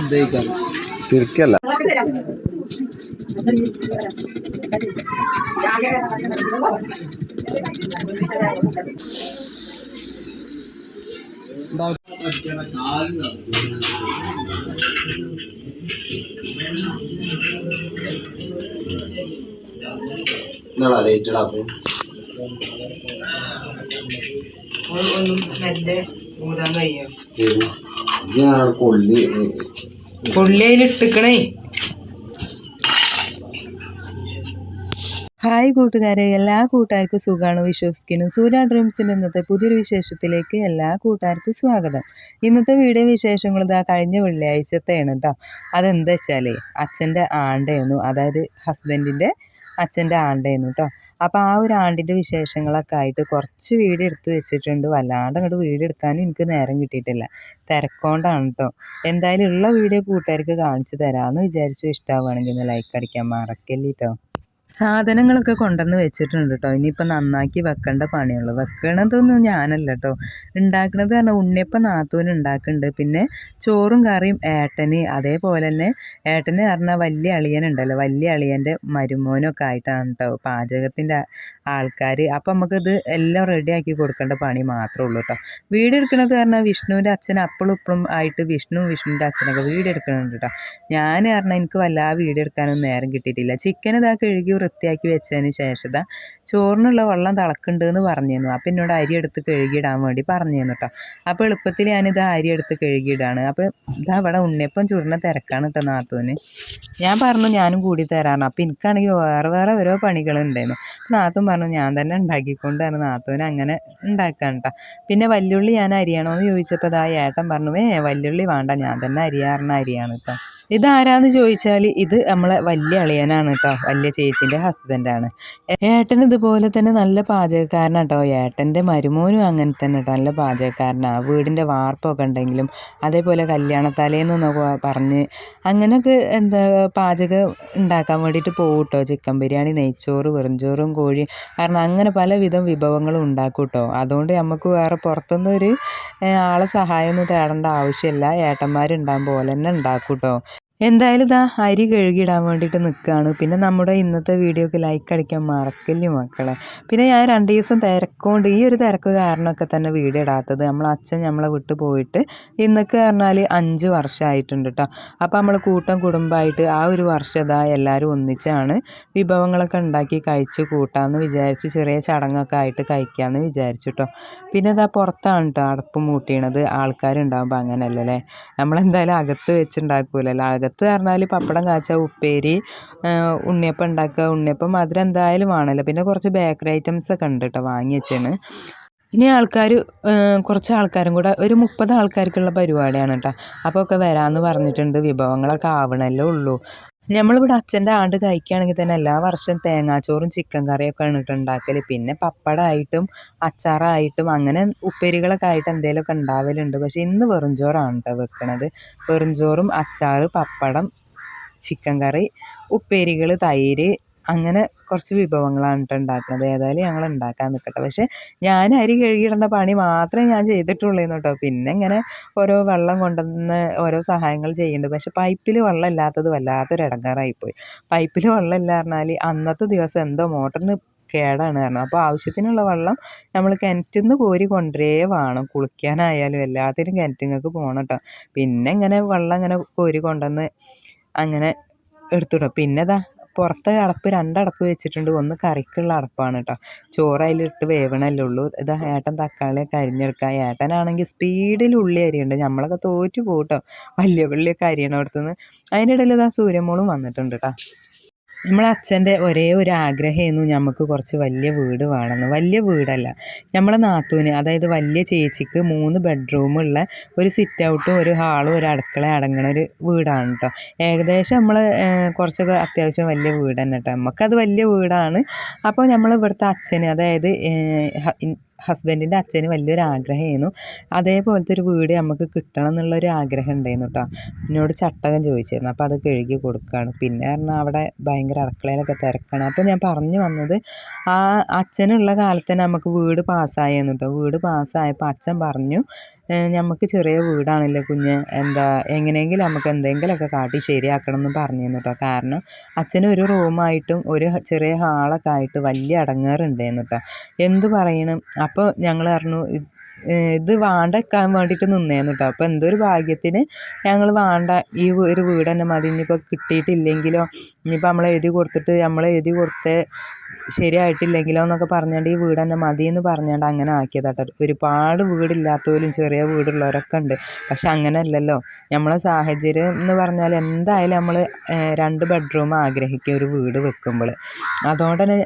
ഇതായിക്കാണ് ശരിക്കല്ല ലേറ്റഡ് അപ്പൊ ഒന്നും മെല്ലെ ഊതാൻ കഴിയും ഞാൻ കൊള്ളി പുള്ളി അതിലിട്ടിക്കണേ ഹായ് കൂട്ടുകാരെ എല്ലാ കൂട്ടുകാർക്കും സുഖമാണ് വിശ്വസിക്കുന്നു? സൂര്യ ഡ്രീംസിന്റെ ഇന്നത്തെ പുതിയൊരു വിശേഷത്തിലേക്ക് എല്ലാ കൂട്ടുകാർക്കും സ്വാഗതം. ഇന്നത്തെ വീഡിയോ വിശേഷങ്ങൾ ഇതാ കഴിഞ്ഞ വെള്ളിയാഴ്ചത്തെയാണ് കേട്ടോ അതെന്താ വെച്ചാൽ അച്ഛന്റെ ആണ്ടായിരുന്നു അതായത് ഹസ്ബൻഡിന്റെ അച്ഛന്റെ ആണ്ടായിരുന്നു കേട്ടോ അപ്പോൾ ആ ഒരു ആണ്ടിന്റെ വിശേഷങ്ങളൊക്കെ ആയിട്ട് കുറച്ച് വീഡിയോ എടുത്ത് വെച്ചിട്ടുണ്ട്. വല്ലാണ്ട് അങ്ങോട്ട് വീഡിയോ എടുക്കാനും എനിക്ക് നേരം കിട്ടിയിട്ടില്ല. തിരക്കൊണ്ടാണ് കേട്ടോ എന്തായാലും ഉള്ള വീഡിയോ കൂട്ടുകാർക്ക് കാണിച്ചു തരാമെന്ന് വിചാരിച്ചു. ഇഷ്ടമാവുകയാണെങ്കിൽ ഒന്ന് ലൈക്ക് അടിക്കാൻ മറക്കല്ലേ കേട്ടോ സാധനങ്ങളൊക്കെ കൊണ്ടുവന്ന് വെച്ചിട്ടുണ്ട് കേട്ടോ ഇനിയിപ്പോൾ നന്നാക്കി വെക്കേണ്ട പണിയുള്ളൂ. വെക്കണതൊന്നും ഞാനല്ല കേട്ടോ ഉണ്ടാക്കണത് കാരണം ഉണ്ണിയപ്പം നാത്തൂന് ഉണ്ടാക്കുന്നുണ്ട്. പിന്നെ ചോറും കറിയും ഏട്ടന് അതേപോലെ തന്നെ ഏട്ടന് പറഞ്ഞാൽ വലിയ അളിയനുണ്ടല്ലോ. വലിയ അളിയന്റെ മരുമോനൊക്കെ ആയിട്ടാണ് കേട്ടോ പാചകത്തിന്റെ ആൾക്കാർ അപ്പം നമുക്കിത് എല്ലാം റെഡിയാക്കി കൊടുക്കേണ്ട പണി മാത്രമേ ഉള്ളൂ കേട്ടോ വീഡിയോ എടുക്കണത് പറഞ്ഞാൽ വിഷ്ണുവിന്റെ അച്ഛൻ അപ്പളും ഇപ്പളും ആയിട്ട് വിഷ്ണു വിഷ്ണുവിന്റെ അച്ഛനൊക്കെ വീഡിയോ എടുക്കുന്നുണ്ട് കേട്ടോ ഞാൻ പറഞ്ഞാൽ എനിക്ക് വല്ലാതെ വീഡിയോ എടുക്കാനൊന്നും നേരം കിട്ടിയിട്ടില്ല. ചിക്കൻ ഇതാ കഴുകി വൃത്തിയാക്കി വെച്ചതിന് ശേഷം ചോറിനുള്ള വെള്ളം തിളക്കുന്നുണ്ടെന്ന് പറഞ്ഞു പറഞ്ഞിരുന്നു. അപ്പം എന്നോട് അരി എടുത്ത് കഴുകിയിടാൻ വേണ്ടി പറഞ്ഞിരുന്നു കേട്ടോ അപ്പോൾ എളുപ്പത്തിൽ ഞാനിത് അരി എടുത്ത് കഴുകിയിടാണ്. അപ്പോൾ ഇതാ ഇവിടെ ഉണ്ണിയപ്പം ചുടുന്ന തിരക്കാണ് കേട്ടോ നാത്തൂന്. ഞാൻ പറഞ്ഞു ഞാനും കൂടി തരാറുണ്ട് അപ്പോൾ എനിക്കാണെങ്കിൽ വേറെ വേറെ ഓരോ പണികളുണ്ടായിരുന്നു. നാത്തൂൻ പറഞ്ഞു ഞാൻ തന്നെ ഉണ്ടാക്കിക്കൊണ്ടാണ് നാത്തൂന് അങ്ങനെ ഉണ്ടാക്കാൻ കേട്ടോ പിന്നെ വല്യുള്ളി ഞാൻ അരിയണോ എന്ന് ചോദിച്ചപ്പോൾ ഇതാ ഏട്ടൻ പറഞ്ഞു ഏ വല്യുള്ളി വേണ്ട ഞാൻ തന്നെ അരിയാറുന്ന അരിയാണ് കേട്ടോ ഇതാരാന്ന് ചോദിച്ചാൽ ഇത് നമ്മളെ വലിയ അളിയനാണ് കേട്ടോ വലിയ ചേച്ചീന്റെ ഹസ്ബൻഡാണ് ഏട്ടൻ ഇതുപോലെ തന്നെ നല്ല പാചകക്കാരനാണ് കേട്ടോ ഏട്ടന്റെ മരുമോനും അങ്ങനെ തന്നെ കേട്ടോ നല്ല പാചകക്കാരനാണ് വീടിന്റെ വാർപ്പൊക്കെ ഉണ്ടെങ്കിലും അതേപോലെ കല്യാണത്തലേന്നൊക്കെ പറഞ്ഞ് അങ്ങനെയൊക്കെ എന്താ പാചകം ഉണ്ടാക്കാൻ വേണ്ടിയിട്ട് പോകും കേട്ടോ ചിക്കൻ ബിരിയാണി നെയ്ച്ചോറ് വെറുംചോറും കോഴി കാരണം അങ്ങനെ പലവിധം വിഭവങ്ങളും ഉണ്ടാക്കും കേട്ടോ അതുകൊണ്ട് നമുക്ക് വേറെ പുറത്തുനിന്ന് ഒരു ആളെ സഹായമൊന്നും തേടേണ്ട ആവശ്യമില്ല. ഏട്ടന്മാരുണ്ടാകുമ്പോൾ പോലെ തന്നെ ഉണ്ടാക്കും കേട്ടോ എന്തായാലും ഇതാ അരി കഴുകിയിടാൻ വേണ്ടിയിട്ട് നിൽക്കുകയാണ് പിന്നെ നമ്മുടെ ഇന്നത്തെ വീഡിയോക്ക് ലൈക്ക് അടിക്കാൻ മറക്കില്ല മക്കളെ. പിന്നെ ഞാൻ രണ്ട് ദിവസം തിരക്കുകൊണ്ട് ഈ ഒരു തിരക്ക് കാരണമൊക്കെ തന്നെ വീഡിയോ ഇടാത്തത്. നമ്മളെ അച്ഛൻ നമ്മളെ വിട്ട് പോയിട്ട് ഇന്നൊക്കെ പറഞ്ഞാൽ അഞ്ച് വർഷമായിട്ടുണ്ട് കേട്ടോ അപ്പോൾ നമ്മൾ കൂട്ടം കുടുംബമായിട്ട് ആ ഒരു വർഷം ഇതാ എല്ലാവരും ഒന്നിച്ചാണ് വിഭവങ്ങളൊക്കെ ഉണ്ടാക്കി കഴിച്ച് കൂട്ടാമെന്ന് വിചാരിച്ച് ചെറിയ ചടങ്ങൊക്കെ ആയിട്ട് കഴിക്കാമെന്ന് വിചാരിച്ചു കേട്ടോ പിന്നെ ഇതാ പുറത്താണ് കേട്ടോ അടപ്പ് മൂട്ടിയണത്. ആൾക്കാരുണ്ടാകുമ്പോൾ അങ്ങനെയല്ലേ നമ്മളെന്തായാലും അകത്ത് വെച്ചുണ്ടാക്കൂലല്ലോ. അകത്ത് പറഞ്ഞാൽ പപ്പടം കാച്ച ഉപ്പേരി ഉണ്ണിയപ്പം ഉണ്ടാക്കുക ഉണ്ണിയപ്പം മധുരം എന്തായാലും വേണമല്ലോ. പിന്നെ കുറച്ച് ബേക്കറി ഐറ്റംസ് ഒക്കെ ഉണ്ട് കേട്ടോ വാങ്ങി വെച്ചാണ് ഇനി ആൾക്കാർ കുറച്ച് ആൾക്കാരും കൂടെ ഒരു മുപ്പത് ആൾക്കാർക്കുള്ള പരിപാടിയാണ് കേട്ടോ. അപ്പോൾ ഒക്കെ വരാമെന്ന് പറഞ്ഞിട്ടുണ്ട് വിഭവങ്ങളൊക്കെ ആവണല്ലേ ഉള്ളൂ. നമ്മളിവിടെ അച്ഛന്റെ ആണ്ട് കഴിക്കുകയാണെങ്കിൽ തന്നെ എല്ലാ വർഷവും തേങ്ങാച്ചോറും ചിക്കൻ കറിയൊക്കെ ആണ് കേട്ടോ ഉണ്ടാക്കൽ പിന്നെ പപ്പടമായിട്ടും അച്ചാറായിട്ടും അങ്ങനെ ഉപ്പേരികളൊക്കെ ആയിട്ട് എന്തെങ്കിലുമൊക്കെ ഉണ്ടാവലുണ്ട്. പക്ഷേ ഇന്ന് വെറും ചോറാണ് കേട്ടോ വെക്കണത്. വെറും ചോറും അച്ചാറ് പപ്പടം ചിക്കൻ കറി ഉപ്പേരികൾ തൈര് അങ്ങനെ കുറച്ച് വിഭവങ്ങളാണ് കേട്ടോ ഉണ്ടാക്കുന്നത്. ഏതായാലും ഞങ്ങൾ ഉണ്ടാക്കാൻ നിൽക്കട്ടെ പക്ഷേ ഞാൻ അരി കഴുകിയിടേണ്ട പണി മാത്രമേ ഞാൻ ചെയ്തിട്ടുള്ളൂ കേട്ടോ പിന്നെ ഇങ്ങനെ ഓരോ വെള്ളം കൊണ്ടുവന്ന് ഓരോ സഹായങ്ങൾ ചെയ്യുന്നുണ്ട് പക്ഷേ പൈപ്പിൽ വെള്ളം ഇല്ലാത്തത് വല്ലാത്തൊരു ഇടങ്ങാറായിപ്പോയി പൈപ്പിൽ വെള്ളം ഇല്ല പറഞ്ഞാൽ അന്നത്തെ ദിവസം എന്തോ മോട്ടറിന് കേടാണ് കാരണം അപ്പോൾ ആവശ്യത്തിനുള്ള വെള്ളം നമ്മൾ കിണറ്റിൽ നിന്ന് കോരി കൊണ്ടേ വേണം. കുളിക്കാനായാലും എല്ലാത്തിനും കിണറ്റിങ്ങൾക്ക് പോകണം കേട്ടോ പിന്നെ ഇങ്ങനെ വെള്ളം ഇങ്ങനെ കോരി കൊണ്ടുവന്ന് അങ്ങനെ എടുത്തുവിടും പിന്നെ ഇതാ പുറത്തെ അടപ്പ് രണ്ടടപ്പ് വെച്ചിട്ടുണ്ട്. ഒന്ന് കറിക്കുള്ള അടപ്പാണ് കേട്ടോ ചോറ് അതിലിട്ട് വേവണല്ലേ ഉള്ളൂ. ഇത് ഏട്ടൻ തക്കാളിയൊക്കെ അരിഞ്ഞെടുക്കുക ഏട്ടനാണെങ്കിൽ സ്പീഡിൽ ഉള്ളി അരിയുണ്ട്. നമ്മളൊക്കെ തോറ്റു പോകും കേട്ടോ വലിയ ഉള്ളിയൊക്കെ അരിയണോടത്തുനിന്ന്. അതിന്റെ ഇടയിൽ ഇതാ സൂര്യമോളും വന്നിട്ടുണ്ട് കേട്ടോ നമ്മളെ അച്ഛന്റെ ഒരേ ഒരു ആഗ്രഹമായിരുന്നു നമുക്ക് കുറച്ച് വലിയ വീട് വേണമെന്ന് വലിയ വീടല്ല. നമ്മളെ നാത്തൂന് അതായത് വലിയ ചേച്ചിക്ക് മൂന്ന് ബെഡ്റൂമുള്ള ഒരു സിറ്റ് ഔട്ടും ഒരു ഹാളും ഒരു അടുക്കള അടങ്ങണ ഒരു വീടാണ് കേട്ടോ ഏകദേശം നമ്മൾ കുറച്ചൊക്കെ അത്യാവശ്യം വലിയ വീട് തന്നെ കേട്ടോ നമുക്കത് വലിയ വീടാണ്. അപ്പോൾ നമ്മൾ ഇവിടുത്തെ അച്ഛന് അതായത് ഹസ്ബൻഡിന്റെ അച്ഛന് വലിയൊരു ആഗ്രഹമായിരുന്നു അതേപോലത്തെ ഒരു വീട് നമുക്ക് കിട്ടണം എന്നുള്ളൊരു ആഗ്രഹം ഉണ്ടായിരുന്നു കേട്ടോ എന്നോട് ചട്ടകം ചോദിച്ചിരുന്നു അപ്പോൾ അത് കഴുകി കൊടുക്കുകയാണ് പിന്നെ പറഞ്ഞാൽ അവിടെ ഭയങ്കര ഭയങ്കര അടുക്കളയിലൊക്കെ തിരക്കാണ്. അപ്പോൾ ഞാൻ പറഞ്ഞു വന്നത് ആ അച്ഛനുള്ള കാലത്ത് തന്നെ നമുക്ക് വീട് പാസ്സായെന്ന് കേട്ടോ വീട് പാസ്സായപ്പോൾ അച്ഛൻ പറഞ്ഞു നമുക്ക് ചെറിയ വീടാണല്ലോ കുഞ്ഞ്. എന്താ എങ്ങനെയെങ്കിലും നമുക്ക് എന്തെങ്കിലുമൊക്കെ കാട്ടി ശരിയാക്കണം എന്ന് പറഞ്ഞിരുന്നു കേട്ടോ കാരണം അച്ഛന് ഒരു റൂമായിട്ടും ഒരു ചെറിയ ഹാളൊക്കെ ആയിട്ട് വലിയ അടങ്ങാറുണ്ടായിരുന്നു കേട്ടോ എന്ത് പറയണം? അപ്പോൾ ഞങ്ങൾ പറഞ്ഞു "ഇത് ഏഹ് ഇത് വാണ്ട വെക്കാൻ വേണ്ടിയിട്ട് നിന്നേന്നു കേട്ടോ അപ്പോൾ എന്തൊരു ഭാഗ്യത്തിന് ഞങ്ങൾ വാണ്ട ഈ ഒരു വീട് തന്നെ മതി. ഇനിയിപ്പോൾ കിട്ടിയിട്ടില്ലെങ്കിലോ ഇനിയിപ്പോൾ നമ്മൾ എഴുതി കൊടുത്തിട്ട് നമ്മൾ എഴുതി കൊടുത്ത ശരിയായിട്ടില്ലെങ്കിലോ എന്നൊക്കെ പറഞ്ഞുകൊണ്ട് ഈ വീട് തന്നെ മതി എന്ന് പറഞ്ഞുകൊണ്ട് അങ്ങനെ ആക്കിയതാട്ടോ. ഒരുപാട് വീടില്ലാത്തവരും ചെറിയ വീടുള്ളവരൊക്കെ ഉണ്ട്. പക്ഷെ അങ്ങനെയല്ലല്ലോ. നമ്മളെ സാഹചര്യം എന്ന് പറഞ്ഞാൽ എന്തായാലും നമ്മൾ രണ്ട് ബെഡ്റൂം ആഗ്രഹിക്കുക ഒരു വീട് വെക്കുമ്പോൾ അതുകൊണ്ട് തന്നെ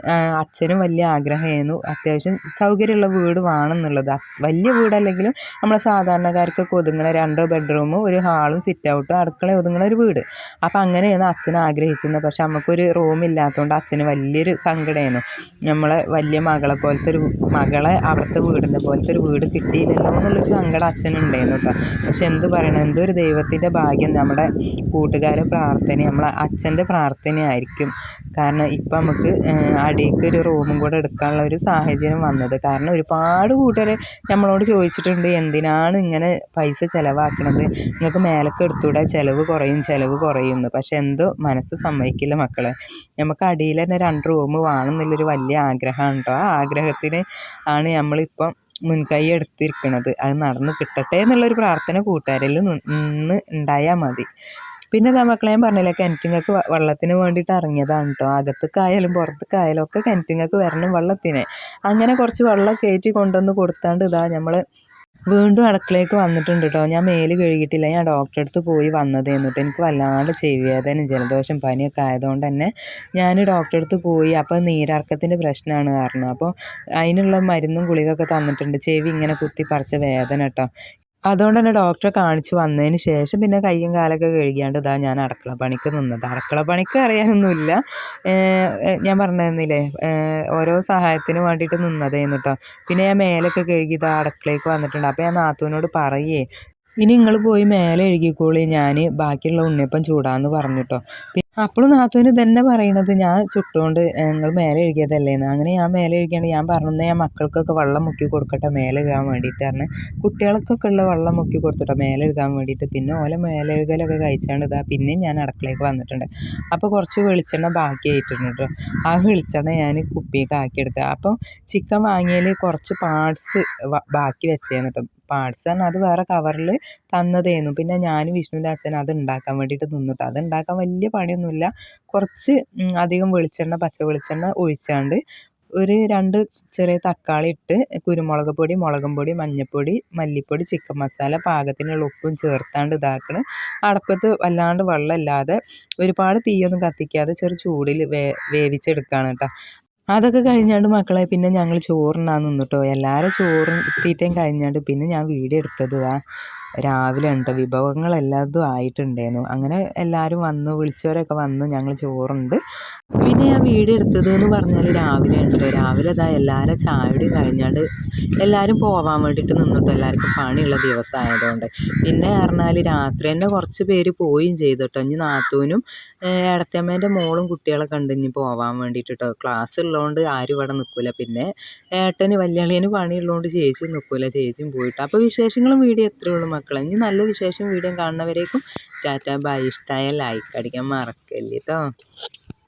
അച്ഛനും വലിയ ആഗ്രഹമായിരുന്നു അത്യാവശ്യം സൗകര്യമുള്ള വീട് വേണമെന്നുള്ളത് വലിയ വീടല്ലെങ്കിലും നമ്മളെ സാധാരണക്കാർക്ക് ഒതുങ്ങണ രണ്ട് ബെഡ്റൂമും ഒരു ഹാളും സിറ്റ് ഔട്ടും അടുക്കള ഒതുങ്ങണ ഒരു വീട്. അപ്പോൾ അങ്ങനെയാണ് അച്ഛൻ ആഗ്രഹിച്ചിരുന്നത് പക്ഷെ നമുക്കൊരു റൂം ഇല്ലാത്തതുകൊണ്ട് അച്ഛന് വലിയൊരു സങ്കടമായിരുന്നു നമ്മളെ വലിയ മകളെ പോലത്തെ ഒരു മകളെ അവിടുത്തെ വീടിന്റെ പോലത്തെ ഒരു വീട് കിട്ടിയില്ലല്ലോ എന്നുള്ളൊരു സങ്കടം അച്ഛനുണ്ടായിരുന്നു കേട്ടോ. പക്ഷെ എന്ത് പറയണം? എന്തോ ഒരു ദൈവത്തിന്റെ ഭാഗ്യം? നമ്മുടെ കൂട്ടുകാരെ പ്രാർത്ഥന നമ്മളെ അച്ഛന്റെ പ്രാർത്ഥനയായിരിക്കും. കാരണം ഇപ്പം നമുക്ക് അടിയിലേക്ക് ഒരു റൂമും കൂടെ എടുക്കാനുള്ള ഒരു സാഹചര്യം വന്നത്. കാരണം ഒരുപാട് കൂട്ടുകാർ നമ്മളോട് ചോദിച്ചിട്ടുണ്ട് എന്തിനാണ് ഇങ്ങനെ പൈസ ചിലവാക്കണത്? നിങ്ങൾക്ക് മേലൊക്കെ എടുത്തുകൂടെ ചിലവ് കുറയും ചിലവ് കുറയും എന്ന് പക്ഷെ എന്തോ മനസ്സ് സമ്മതിക്കില്ല മക്കളെ. നമുക്ക് അടിയിൽ തന്നെ രണ്ട് റൂം വേണമെന്നുള്ളൊരു വലിയ ആഗ്രഹമാണ് കേട്ടോ ആ ആഗ്രഹത്തിന് ആണ് നമ്മളിപ്പം മുൻകൈ എടുത്തിരിക്കുന്നത് അത് നടന്ന് കിട്ടട്ടെ എന്നുള്ളൊരു പ്രാർത്ഥന കൂട്ടുകാരിൽ നിന്ന് ഉണ്ടായാൽ മതി. പിന്നെ ഞാൻ മക്കളെ ഞാൻ പറഞ്ഞില്ലേ കിണറ്റിങ്ങൾക്ക് വെള്ളത്തിന് വേണ്ടിയിട്ട് ഇറങ്ങിയതാണ് കേട്ടോ അകത്തേക്കായാലും പുറത്തേക്കായാലും ഒക്കെ കിണറ്റിങ്ങൾക്ക് വരണം വെള്ളത്തിന്. അങ്ങനെ കുറച്ച് വെള്ളം കയറ്റി കൊണ്ടുവന്ന് കൊടുത്താണ്ട് ഇതാ നമ്മൾ വീണ്ടും അടുക്കളയ്ക്ക് വന്നിട്ടുണ്ട് കേട്ടോ ഞാൻ മേൽ കഴുകിയിട്ടില്ല ഞാൻ ഡോക്ടറെ അടുത്ത് പോയി വന്നതേന്നു എന്നിട്ട് എനിക്ക് വല്ലാണ്ട് ചെവി വേദനയും ജലദോഷം പനിയൊക്കെ ആയതുകൊണ്ട് തന്നെ ഞാൻ ഡോക്ടറെ അടുത്ത് പോയി. അപ്പോൾ നീരർക്കത്തിന്റെ പ്രശ്നമാണ് കാരണം. അപ്പോൾ അതിനുള്ള മരുന്നും ഗുളികയൊക്കെ തന്നിട്ടുണ്ട്. ചെവി ഇങ്ങനെ കുത്തി പറിച്ച വേദന കേട്ടോ അതുകൊണ്ട് തന്നെ ഡോക്ടറെ കാണിച്ച് വന്നതിന് ശേഷം പിന്നെ കയ്യും കാലൊക്കെ കഴുകിയാണ്ട് ഇതാ ഞാൻ അടുക്കള പണിക്ക് നിന്നത്. അടുക്കള പണിക്ക് അറിയാനൊന്നുമില്ല. ഞാൻ പറഞ്ഞിരുന്നില്ലേ ഓരോ സഹായത്തിന് വേണ്ടിയിട്ട് നിന്നതേന്ന് കേട്ടോ പിന്നെ ഞാൻ മേലൊക്കെ കഴുകി ഇതാ അടുക്കളയ്ക്ക് വന്നിട്ടുണ്ട്. അപ്പോൾ ഞാൻ നാത്തൂനോട് പറയേ ഇനി നിങ്ങൾ പോയി മേലെ എഴുകിക്കോളി. ഞാൻ ബാക്കിയുള്ള ഉണ്ണിയപ്പം ചൂടാന്ന് പറഞ്ഞു കേട്ടോ അപ്പോഴും നാത്തൂന് തന്നെ പറയണത്. ഞാൻ ചുട്ടുകൊണ്ട് നിങ്ങൾ മേലെ എഴുകിയതല്ലേന്ന് അങ്ങനെ ഞാൻ മേലെ എഴുകിയാണ് ഞാൻ പറഞ്ഞത് ഞാൻ മക്കൾക്കൊക്കെ വെള്ളം മുക്കി കൊടുക്കട്ടെ മേലെ എഴുകാൻ വേണ്ടിയിട്ട് പറഞ്ഞ് കുട്ടികൾക്കൊക്കെ ഉള്ള വെള്ളം മുക്കി കൊടുത്തിട്ടോ മേലെ എഴുകാൻ വേണ്ടിയിട്ട്. പിന്നെ ഓല മേലെ എഴുകലൊക്കെ കഴിച്ചാണ്ട് ഇതാ പിന്നെയും ഞാൻ അടുക്കളയ്ക്ക് വന്നിട്ടുണ്ട്. അപ്പോൾ കുറച്ച് വെളിച്ചെണ്ണ ബാക്കിയായിട്ടുണ്ട് കേട്ടോ. ആ വെളിച്ചെണ്ണ ഞാൻ കുപ്പിയൊക്കെ ആക്കിയെടുത്തത് അപ്പം ചിക്കൻ വാങ്ങിയതിൽ കുറച്ച് പാർട്സ് ബാക്കി വെച്ചേന്ന് കേട്ടോ. പാർട്സ് പറഞ്ഞാൽ അത് വേറെ കവറിൽ തന്നതേന്നു. പിന്നെ ഞാനും വിഷ്ണുവിന്റെ അച്ഛൻ അത് ഉണ്ടാക്കാൻ വേണ്ടിയിട്ട് നിന്നിട്ട് അത് ഉണ്ടാക്കാൻ വലിയ പണിയൊന്നുമില്ല കുറച്ച് അധികം വെളിച്ചെണ്ണ പച്ച വെളിച്ചെണ്ണ ഒഴിച്ചാണ്ട് ഒരു രണ്ട് ചെറിയ തക്കാളി ഇട്ട് കുരുമുളക് പൊടി മുളകും പൊടി മഞ്ഞൾപ്പൊടി മല്ലിപ്പൊടി ചിക്കൻ മസാല പാകത്തിനുള്ള ഉപ്പും ചേർത്താണ്ട് ഇതാക്കണ്. അടപ്പത്ത് വല്ലാണ്ട് വെള്ളമില്ലാതെ ഒരുപാട് തീയൊന്നും കത്തിക്കാതെ ചെറു ചൂടിൽ വേ വേവിച്ചെടുക്കുകയാണ് കേട്ടോ അതൊക്കെ കഴിഞ്ഞാണ്ട് മക്കളെ പിന്നെ ഞങ്ങൾ ചോറുണ്ടാകുന്നു നിന്നിട്ടോ എല്ലാവരും ചോറും എത്തിയിട്ടേം കഴിഞ്ഞാണ്ട് പിന്നെ ഞാൻ വീഡിയോ എടുത്തത് ഇതാ. രാവിലെ ഉണ്ട്. വിഭവങ്ങളെല്ലാതും ആയിട്ടുണ്ടായിരുന്നു. അങ്ങനെ എല്ലാവരും വന്നു വിളിച്ചവരൊക്കെ വന്നു. ഞങ്ങൾ ചോറുണ്ട്. പിന്നെ ഞാൻ വീഡിയോ എടുത്തത് എന്ന് പറഞ്ഞാൽ രാവിലെ ഉണ്ട്. രാവിലെ ഇതാ എല്ലാവരും ചായയുടെ കഴിഞ്ഞാണ്ട് എല്ലാവരും പോവാൻ വേണ്ടിയിട്ട് നിന്നിട്ട്. എല്ലാവർക്കും പണിയുള്ള ദിവസമായതുകൊണ്ട് പിന്നെ പറഞ്ഞാൽ രാത്രി തന്നെ കുറച്ച് പേര് പോവുകയും ചെയ്തു കേട്ടോ ഇനി നാത്തൂനും ഏടത്തമ്മേന്റെ മോളും കുട്ടികളെ ഉണ്ട്. ഇനി പോവാൻ വേണ്ടിയിട്ട് കേട്ടോ ക്ലാസ് ഉള്ളതുകൊണ്ട് ആരും ഇവിടെ നിൽക്കില്ല പിന്നെ ഏട്ടന് വല്യാളിയന് പണിയുള്ളതുകൊണ്ട് ചേച്ചിയും നിൽക്കില്ല ചേച്ചിയും പോയിട്ട്. അപ്പോൾ വിശേഷങ്ങളും വീഡിയോ എത്രയേ ഉള്ളൂ മക്കളെ. ഇനി നല്ല വിശേഷം വീഡിയോ കാണുന്നവരേക്കും ടാറ്റാ. ബൈ. ഇഷ്ടമായ ലൈക്ക് അടിക്കാൻ മറക്കല്ലേ കേട്ടോ